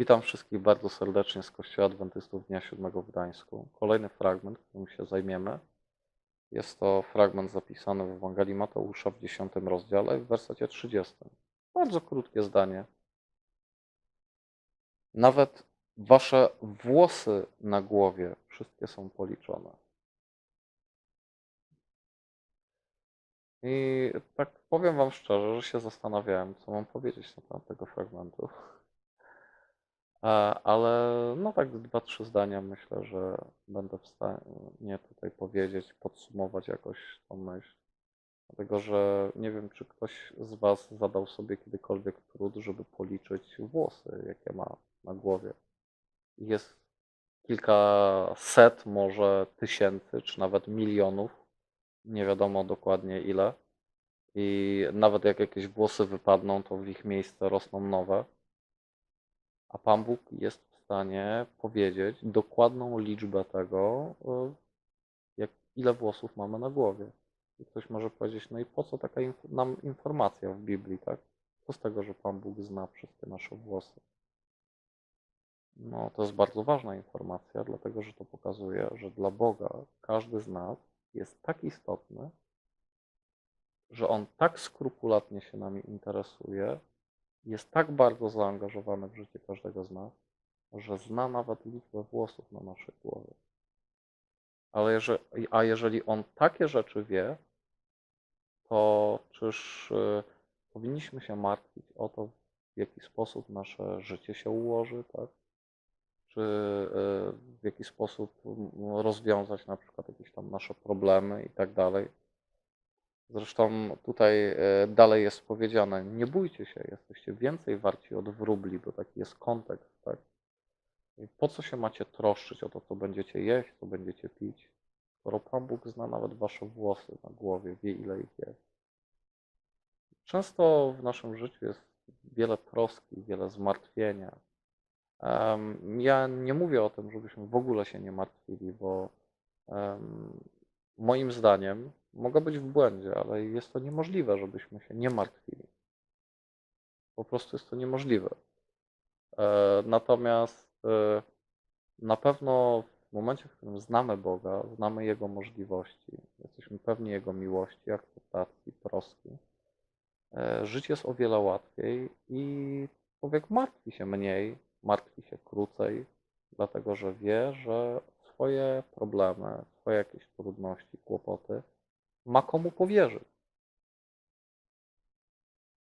Witam wszystkich bardzo serdecznie z Kościoła Adwentystów Dnia Siódmego w Gdańsku. Kolejny fragment, którym się zajmiemy. Jest to fragment zapisany w Ewangelii Mateusza w 10 rozdziale, w wersecie 30. Bardzo krótkie zdanie. Nawet wasze włosy na głowie wszystkie są policzone. I tak powiem wam szczerze, że się zastanawiałem, co mam powiedzieć na temat tego fragmentu. E, Ale no tak dwa, trzy zdania myślę, że będę w stanie tutaj powiedzieć, podsumować jakoś tą myśl. Dlatego, że nie wiem, czy ktoś z Was zadał sobie kiedykolwiek trud, żeby policzyć włosy, jakie ma na głowie. Jest kilkaset, może tysięcy, czy nawet milionów, nie wiadomo dokładnie ile. I nawet jak jakieś włosy wypadną, to w ich miejsce rosną nowe. A Pan Bóg jest w stanie powiedzieć dokładną liczbę tego, y, jak, ile włosów mamy na głowie. I ktoś może powiedzieć, no i po co taka inf- nam informacja w Biblii, tak? Co z tego, że Pan Bóg zna wszystkie nasze włosy? No, to jest bardzo ważna informacja, dlatego że to pokazuje, że dla Boga każdy z nas jest tak istotny, że On tak skrupulatnie się nami interesuje, jest tak bardzo zaangażowany w życie każdego z nas, że zna nawet liczbę włosów na naszej głowie. Ale jeżeli, a jeżeli on takie rzeczy wie, to czyż y, powinniśmy się martwić o to, w jaki sposób nasze życie się ułoży, tak? Czy y, w jaki sposób mm, rozwiązać na przykład jakieś tam nasze problemy i tak dalej. Zresztą tutaj e, dalej jest powiedziane, nie bójcie się, jesteście więcej warci od wróbli, bo taki jest kontekst, tak? I po co się macie troszczyć o to, co będziecie jeść, co będziecie pić, skoro Pan Bóg zna nawet wasze włosy na głowie, wie ile ich jest. Często w naszym życiu jest wiele troski, wiele zmartwienia. Ja nie mówię o tym, żebyśmy w ogóle się nie martwili, bo moim zdaniem mogę być w błędzie, ale jest to niemożliwe, żebyśmy się nie martwili. Po prostu jest to niemożliwe. E, Natomiast e, na pewno w momencie, w którym znamy Boga, znamy Jego możliwości, jesteśmy pewni Jego miłości, akceptacji, troski, e, żyć jest o wiele łatwiej i człowiek martwi się mniej, martwi się krócej, dlatego że wie, że swoje problemy, swoje jakieś trudności, kłopoty ma komu powierzyć.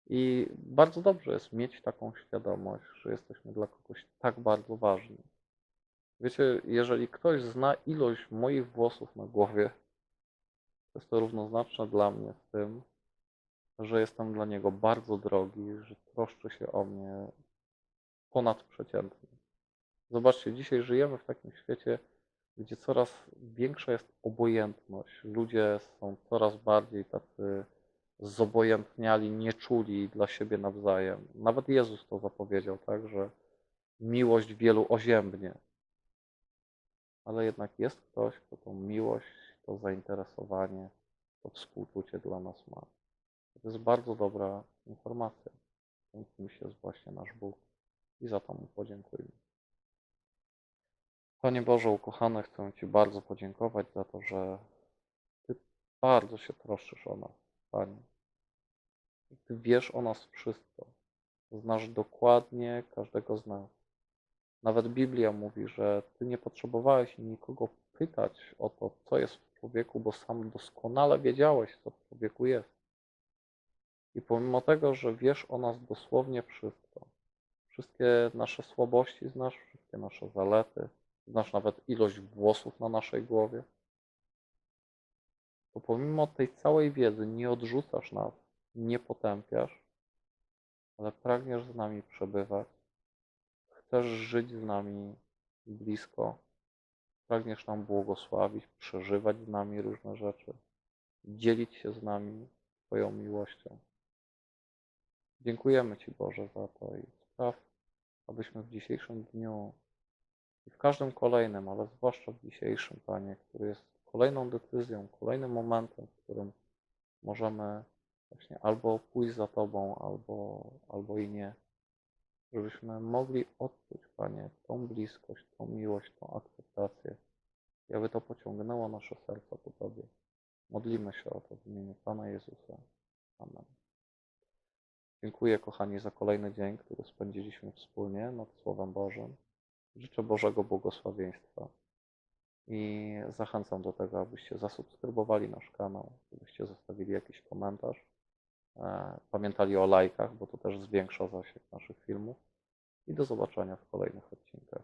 I bardzo dobrze jest mieć taką świadomość, że jesteśmy dla kogoś tak bardzo ważni. Wiecie, jeżeli ktoś zna ilość moich włosów na głowie, to jest to równoznaczne dla mnie z tym, że jestem dla niego bardzo drogi, że troszczy się o mnie ponadprzeciętnie. Zobaczcie, dzisiaj żyjemy w takim świecie, gdzie coraz większa jest obojętność. Ludzie są coraz bardziej tacy zobojętniali, nieczuli dla siebie nawzajem. Nawet Jezus to zapowiedział, tak, że miłość wielu oziębnie. Ale jednak jest ktoś, kto tą miłość, to zainteresowanie, to współczucie dla nas ma. To jest bardzo dobra informacja. Tym kimś jest właśnie nasz Bóg. I za to mu podziękujmy. Panie Boże, ukochany, chcę Ci bardzo podziękować za to, że Ty bardzo się troszczysz o nas, Panie. Ty wiesz o nas wszystko. Znasz dokładnie każdego z nas. Nawet Biblia mówi, że Ty nie potrzebowałeś nikogo pytać o to, co jest w człowieku, bo sam doskonale wiedziałeś, co w człowieku jest. I pomimo tego, że wiesz o nas dosłownie wszystko, wszystkie nasze słabości znasz, wszystkie nasze zalety, znasz nawet ilość włosów na naszej głowie, to pomimo tej całej wiedzy nie odrzucasz nas, nie potępiasz, ale pragniesz z nami przebywać, chcesz żyć z nami blisko, pragniesz nam błogosławić, przeżywać z nami różne rzeczy, dzielić się z nami Twoją miłością. Dziękujemy Ci Boże za to i spraw, abyśmy w dzisiejszym dniu i w każdym kolejnym, ale zwłaszcza w dzisiejszym, Panie, który jest kolejną decyzją, kolejnym momentem, w którym możemy właśnie albo pójść za Tobą, albo, albo i nie. żebyśmy mogli odczuć, Panie, tą bliskość, tą miłość, tą akceptację, i aby to pociągnęło nasze serca ku Tobie. Modlimy się o to w imieniu Pana Jezusa. Amen. Dziękuję, kochani, za kolejny dzień, który spędziliśmy wspólnie nad Słowem Bożym. Życzę Bożego błogosławieństwa i zachęcam do tego, abyście zasubskrybowali nasz kanał, abyście zostawili jakiś komentarz. E, Pamiętali o lajkach, bo to też zwiększa zasięg naszych filmów. I do zobaczenia w kolejnych odcinkach.